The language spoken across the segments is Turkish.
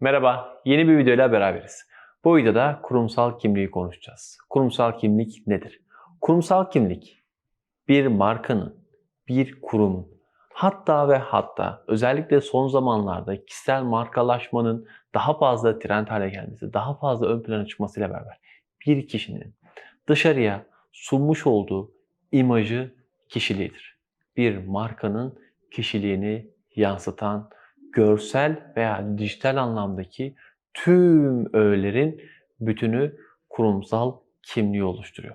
Merhaba, yeni bir videoyla beraberiz. Bu videoda kurumsal kimliği konuşacağız. Kurumsal kimlik nedir? Kurumsal kimlik bir markanın, bir kurumun, hatta ve hatta özellikle son zamanlarda kişisel markalaşmanın daha fazla trend hale gelmesi, daha fazla ön plana çıkmasıyla beraber bir kişinin dışarıya sunmuş olduğu imajı kişiliğidir. Bir markanın kişiliğini yansıtan görsel veya dijital anlamdaki tüm öğelerin bütünü kurumsal kimliği oluşturuyor.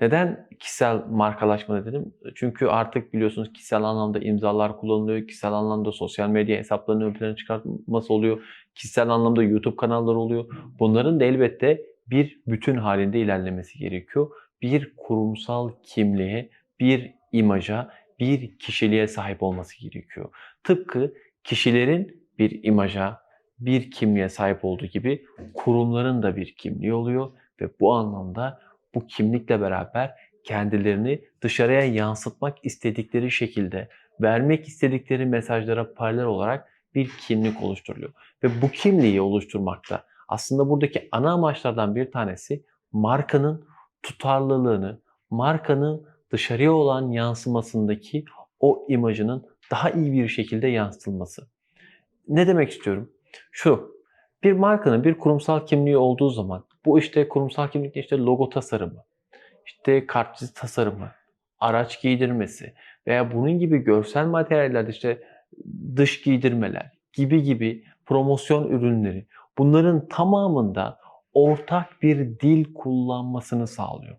Neden kişisel markalaşma dedim? Çünkü artık biliyorsunuz kişisel anlamda imzalar kullanılıyor, kişisel anlamda sosyal medya hesaplarını ön plana çıkartması oluyor, kişisel anlamda YouTube kanalları oluyor. Bunların da elbette bir bütün halinde ilerlemesi gerekiyor. Bir kurumsal kimliğe, bir imaja, bir kişiliğe sahip olması gerekiyor. Tıpkı kişilerin bir imaja, bir kimliğe sahip olduğu gibi kurumların da bir kimliği oluyor ve bu anlamda bu kimlikle beraber kendilerini dışarıya yansıtmak istedikleri şekilde vermek istedikleri mesajlara paralel olarak bir kimlik oluşturuluyor. Ve bu kimliği oluşturmakta aslında buradaki ana amaçlardan bir tanesi markanın tutarlılığını, markanın dışarıya olan yansımasındaki o imajının daha iyi bir şekilde yansıtılması. Ne demek istiyorum? Şu, bir markanın bir kurumsal kimliği olduğu zaman bu işte kurumsal kimlikte işte logo tasarımı, işte kartçı tasarımı, araç giydirmesi veya bunun gibi görsel materyallerde işte dış giydirmeler gibi gibi promosyon ürünleri bunların tamamında ortak bir dil kullanmasını sağlıyor.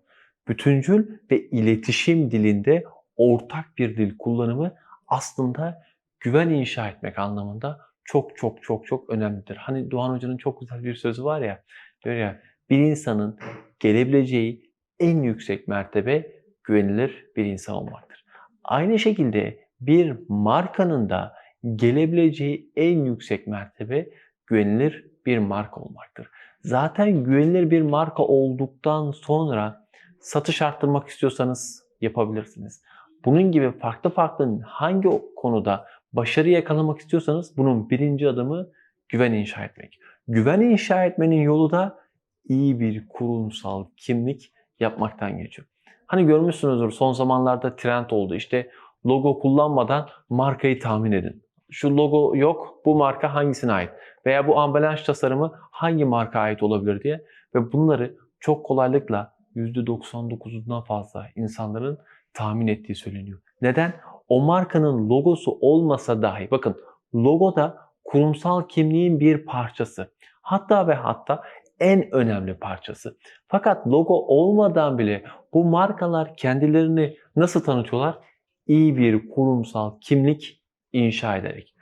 Bütüncül ve iletişim dilinde ortak bir dil kullanımı aslında güven inşa etmek anlamında çok çok çok çok önemlidir. Hani Doğan Hoca'nın çok güzel bir sözü var ya, diyor ya bir insanın gelebileceği en yüksek mertebe güvenilir bir insan olmaktır. Aynı şekilde bir markanın da gelebileceği en yüksek mertebe güvenilir bir marka olmaktır. Zaten güvenilir bir marka olduktan sonra satış arttırmak istiyorsanız yapabilirsiniz. Bunun gibi farklı farklı hangi konuda başarı yakalamak istiyorsanız bunun birinci adımı güven inşa etmek. Güven inşa etmenin yolu da iyi bir kurumsal kimlik yapmaktan geçiyor. Hani görmüşsünüzdür son zamanlarda trend oldu. İşte logo kullanmadan markayı tahmin edin. Şu logo yok, bu marka hangisine ait? Veya bu ambalaj tasarımı hangi marka ait olabilir diye. Ve bunları çok kolaylıkla %99'undan fazla insanların tahmin ettiği söyleniyor. Neden? O markanın logosu olmasa dahi bakın logo da kurumsal kimliğin bir parçası. Hatta ve hatta en önemli parçası. Fakat logo olmadan bile bu markalar kendilerini nasıl tanıtıyorlar? İyi bir kurumsal kimlik inşa ederek.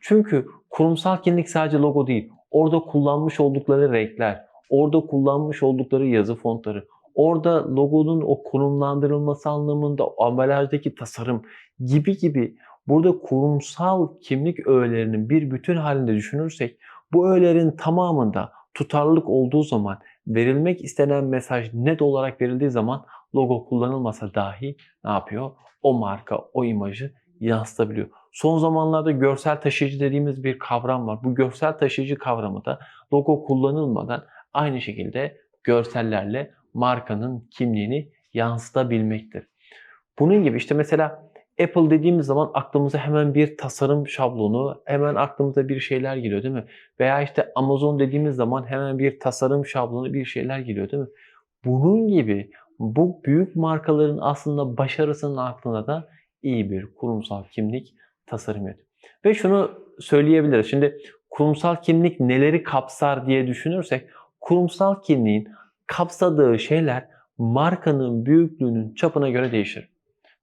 Çünkü kurumsal kimlik sadece logo değil. Orada kullanmış oldukları renkler, orada kullanmış oldukları yazı fontları, orada logonun o konumlandırılması anlamında ambalajdaki tasarım gibi gibi burada kurumsal kimlik öğelerinin bir bütün halinde düşünürsek bu öğelerin tamamında tutarlılık olduğu zaman verilmek istenen mesaj net olarak verildiği zaman logo kullanılmasa dahi ne yapıyor? O marka, o imajı yansıtabiliyor. Son zamanlarda görsel taşıyıcı dediğimiz bir kavram var. Bu görsel taşıyıcı kavramı da logo kullanılmadan aynı şekilde görsellerle markanın kimliğini yansıtabilmektir. Bunun gibi işte mesela Apple dediğimiz zaman aklımıza hemen bir tasarım şablonu, hemen aklımıza bir şeyler geliyor değil mi? Veya işte Amazon dediğimiz zaman hemen bir tasarım şablonu, bir şeyler geliyor değil mi? Bunun gibi bu büyük markaların aslında başarısının aklına da iyi bir kurumsal kimlik tasarım ediyor. Ve şunu söyleyebiliriz. Şimdi kurumsal kimlik neleri kapsar diye düşünürsek kurumsal kimliğin kapsadığı şeyler markanın büyüklüğünün çapına göre değişir.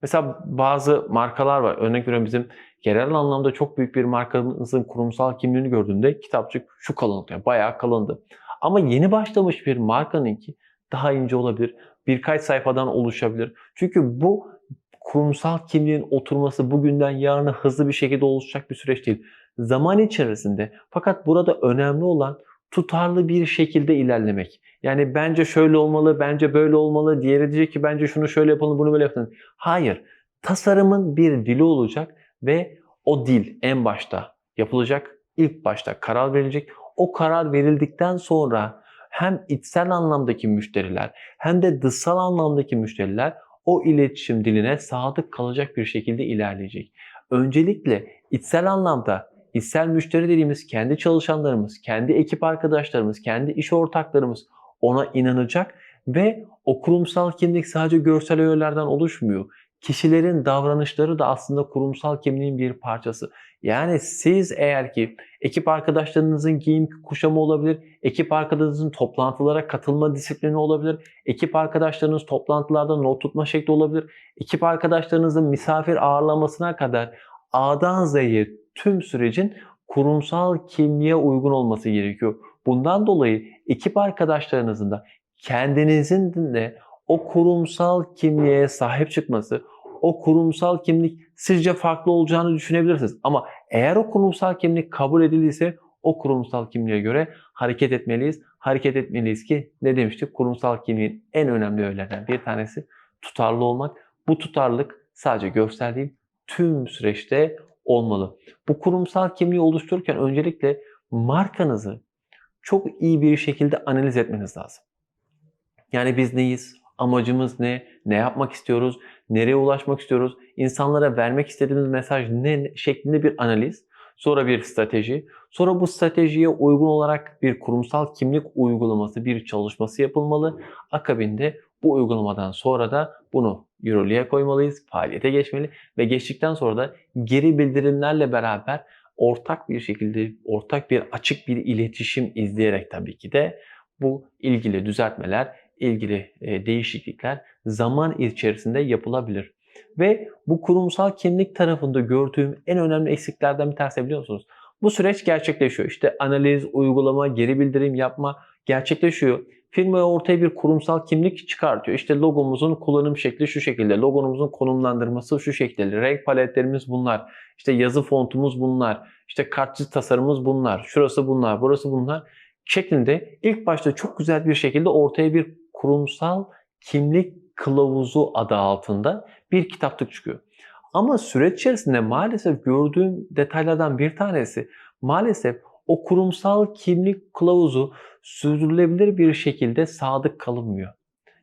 Mesela bazı markalar var. Örnek veriyorum bizim genel anlamda çok büyük bir markamızın kurumsal kimliğini gördüğümde kitapçık şu kalınlıkta yani bayağı kalındı. Ama yeni başlamış bir markanın ki daha ince olabilir. Birkaç sayfadan oluşabilir. Çünkü bu kurumsal kimliğin oturması bugünden yarına hızlı bir şekilde oluşacak bir süreç değil. Zaman içerisinde fakat burada önemli olan tutarlı bir şekilde ilerlemek. Yani bence şöyle olmalı, bence böyle olmalı, diğeri diyecek ki bence şunu şöyle yapalım, bunu böyle yapalım. Hayır. Tasarımın bir dili olacak ve o dil en başta yapılacak, ilk başta karar verilecek. o karar verildikten sonra hem içsel anlamdaki müşteriler hem de dışsal anlamdaki müşteriler o iletişim diline sadık kalacak bir şekilde ilerleyecek. Öncelikle içsel anlamda içsel müşteri dediğimiz kendi çalışanlarımız, kendi ekip arkadaşlarımız, kendi iş ortaklarımız ona inanacak ve o kurumsal kimlik sadece görsel öğelerden oluşmuyor. Kişilerin davranışları da aslında kurumsal kimliğin bir parçası. Yani siz eğer ki ekip arkadaşlarınızın giyim kuşamı olabilir, ekip arkadaşlarınızın toplantılara katılma disiplini olabilir, ekip arkadaşlarınız toplantılarda not tutma şekli olabilir, ekip arkadaşlarınızın misafir ağırlamasına kadar A'dan Z'ye tüm sürecin kurumsal kimliğe uygun olması gerekiyor. Bundan dolayı ekip arkadaşlarınızın da kendinizin de o kurumsal kimliğe sahip çıkması, o kurumsal kimlik sizce farklı olacağını düşünebilirsiniz. Ama eğer o kurumsal kimlik kabul edildiyse o kurumsal kimliğe göre hareket etmeliyiz. Hareket etmeliyiz ki ne demiştik? Kurumsal kimliğin en önemli öğelerinden bir tanesi tutarlı olmak. Bu tutarlılık sadece görsel değil, tüm süreçte olmalı. Bu kurumsal kimliği oluştururken öncelikle markanızı çok iyi bir şekilde analiz etmeniz lazım. Yani biz neyiz? Amacımız ne? Ne yapmak istiyoruz? Nereye ulaşmak istiyoruz? İnsanlara vermek istediğimiz mesaj ne şeklinde bir analiz. Sonra bir strateji. Sonra bu stratejiye uygun olarak bir kurumsal kimlik uygulaması, bir çalışması yapılmalı. Akabinde bu uygulamadan sonra da bunu yürürlüğe koymalıyız, faaliyete geçmeli ve geçtikten sonra da geri bildirimlerle beraber ortak bir şekilde, ortak bir açık bir iletişim izleyerek tabii ki de bu ilgili düzeltmeler, ilgili e, değişiklikler zaman içerisinde yapılabilir. Ve bu kurumsal kimlik tarafında gördüğüm en önemli eksiklerden bir tanesi biliyor musunuz? Bu süreç gerçekleşiyor. İşte analiz, uygulama, geri bildirim yapma gerçekleşiyor. Firmaya ortaya bir kurumsal kimlik çıkartıyor. İşte logomuzun kullanım şekli şu şekilde, logonumuzun konumlandırması şu şekilde, renk paletlerimiz bunlar, işte yazı fontumuz bunlar, işte kartçı tasarımımız bunlar, şurası bunlar, burası bunlar şeklinde ilk başta çok güzel bir şekilde ortaya bir kurumsal kimlik kılavuzu adı altında bir kitaplık çıkıyor. Ama süreç içerisinde maalesef gördüğüm detaylardan bir tanesi maalesef o kurumsal kimlik kılavuzu sürdürülebilir bir şekilde sadık kalınmıyor.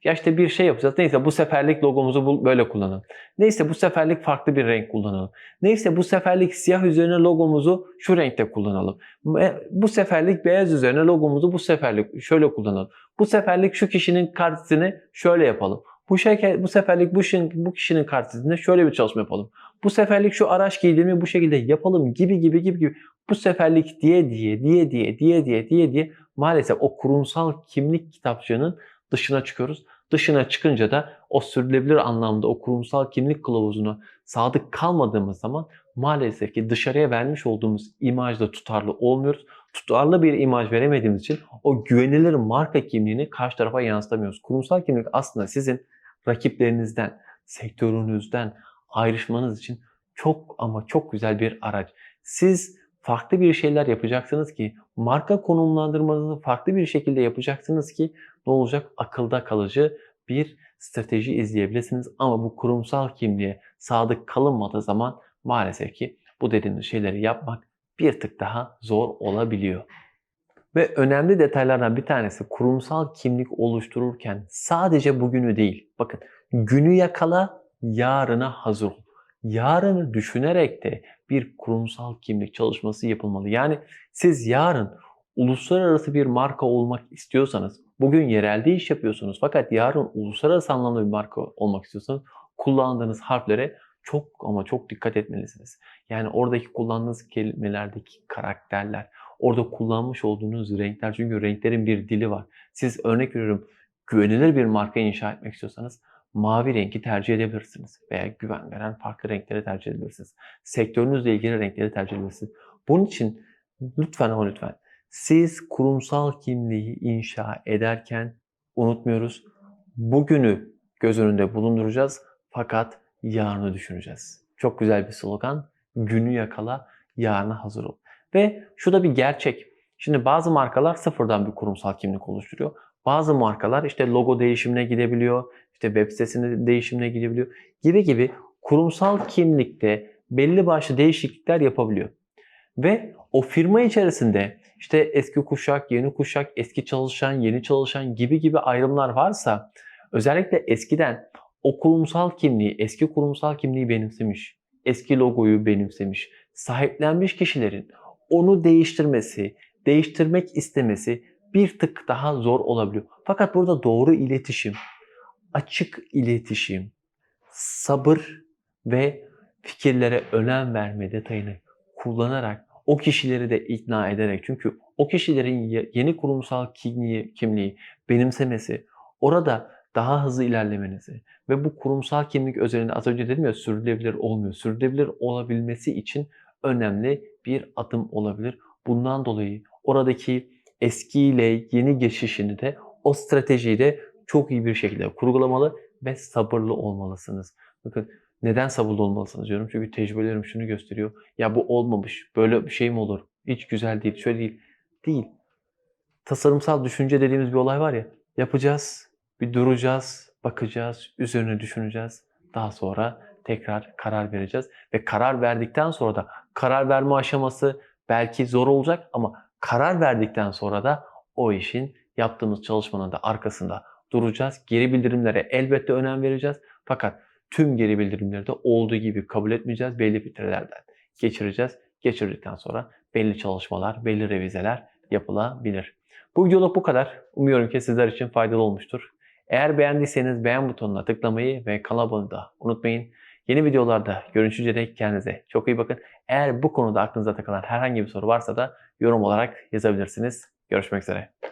Ya işte bir şey yapacağız. Neyse bu seferlik logomuzu böyle kullanalım. Neyse bu seferlik farklı bir renk kullanalım. Neyse bu seferlik siyah üzerine logomuzu şu renkte kullanalım. Bu seferlik beyaz üzerine logomuzu bu seferlik şöyle kullanalım. Bu seferlik şu kişinin kartını şöyle yapalım. Bu, şey, bu seferlik bu, bu kişinin kartında şöyle bir çalışma yapalım. Bu seferlik şu araç giydirmeyi bu şekilde yapalım gibi gibi gibi gibi. Bu seferlik diye diye diye diye diye diye diye diye maalesef o kurumsal kimlik kitapçığının dışına çıkıyoruz. Dışına çıkınca da o sürdürülebilir anlamda o kurumsal kimlik kılavuzuna sadık kalmadığımız zaman maalesef ki dışarıya vermiş olduğumuz imajda tutarlı olmuyoruz. Tutarlı bir imaj veremediğimiz için o güvenilir marka kimliğini karşı tarafa yansıtamıyoruz. Kurumsal kimlik aslında sizin rakiplerinizden, sektörünüzden ayrışmanız için çok ama çok güzel bir araç. Siz farklı bir şeyler yapacaksınız ki marka konumlandırmanızı farklı bir şekilde yapacaksınız ki ne olacak? Akılda kalıcı bir strateji izleyebilirsiniz. Ama bu kurumsal kimliğe sadık kalınmadığı zaman maalesef ki bu dediğimiz şeyleri yapmak bir tık daha zor olabiliyor. Ve önemli detaylardan bir tanesi kurumsal kimlik oluştururken sadece bugünü değil. Bakın günü yakala, yarına hazır ol. Yarını düşünerek de bir kurumsal kimlik çalışması yapılmalı. Yani siz yarın uluslararası bir marka olmak istiyorsanız, bugün yerelde iş yapıyorsunuz fakat yarın uluslararası anlamda bir marka olmak istiyorsanız kullandığınız harflere çok ama çok dikkat etmelisiniz. Yani oradaki kullandığınız kelimelerdeki karakterler, orada kullanmış olduğunuz renkler çünkü renklerin bir dili var. Siz örnek veriyorum güvenilir bir marka inşa etmek istiyorsanız mavi rengi tercih edebilirsiniz veya güven veren farklı renkleri tercih edebilirsiniz. Sektörünüzle ilgili renkleri tercih edebilirsiniz. Bunun için lütfen ama lütfen siz kurumsal kimliği inşa ederken unutmuyoruz. Bugünü göz önünde bulunduracağız fakat yarını düşüneceğiz. Çok güzel bir slogan. Günü yakala, yarına hazır ol. Ve şu da bir gerçek. Şimdi bazı markalar sıfırdan bir kurumsal kimlik oluşturuyor. Bazı markalar işte logo değişimine gidebiliyor, işte web sitesinin değişimine gidebiliyor gibi gibi kurumsal kimlikte belli başlı değişiklikler yapabiliyor. Ve o firma içerisinde işte eski kuşak, yeni kuşak, eski çalışan, yeni çalışan gibi gibi ayrımlar varsa özellikle eskiden o kurumsal kimliği, eski kurumsal kimliği benimsemiş, eski logoyu benimsemiş, sahiplenmiş kişilerin onu değiştirmesi, değiştirmek istemesi bir tık daha zor olabiliyor. Fakat burada doğru iletişim, açık iletişim, sabır ve fikirlere önem verme detayını kullanarak o kişileri de ikna ederek çünkü o kişilerin ye- yeni kurumsal kimliği, kimliği benimsemesi orada daha hızlı ilerlemenizi ve bu kurumsal kimlik özelinde az önce dedim ya sürdürülebilir olmuyor. Sürdürülebilir olabilmesi için önemli bir adım olabilir. Bundan dolayı oradaki eskiyle yeni geçişini de o stratejiyi de çok iyi bir şekilde kurgulamalı ve sabırlı olmalısınız. Bakın neden sabırlı olmalısınız diyorum. Çünkü tecrübelerim şunu gösteriyor. Ya bu olmamış. Böyle bir şey mi olur? Hiç güzel değil. Şöyle değil. Değil. Tasarımsal düşünce dediğimiz bir olay var ya. Yapacağız. Bir duracağız. Bakacağız. Üzerine düşüneceğiz. Daha sonra tekrar karar vereceğiz. Ve karar verdikten sonra da karar verme aşaması belki zor olacak ama karar verdikten sonra da o işin yaptığımız çalışmanın da arkasında duracağız. Geri bildirimlere elbette önem vereceğiz. Fakat tüm geri bildirimleri de olduğu gibi kabul etmeyeceğiz. Belli filtrelerden geçireceğiz. Geçirdikten sonra belli çalışmalar, belli revizeler yapılabilir. Bu videoluk bu kadar. Umuyorum ki sizler için faydalı olmuştur. Eğer beğendiyseniz beğen butonuna tıklamayı ve kanala abone da unutmayın. Yeni videolarda görüşünceye dek kendinize çok iyi bakın. Eğer bu konuda aklınıza takılan herhangi bir soru varsa da yorum olarak yazabilirsiniz. Görüşmek üzere.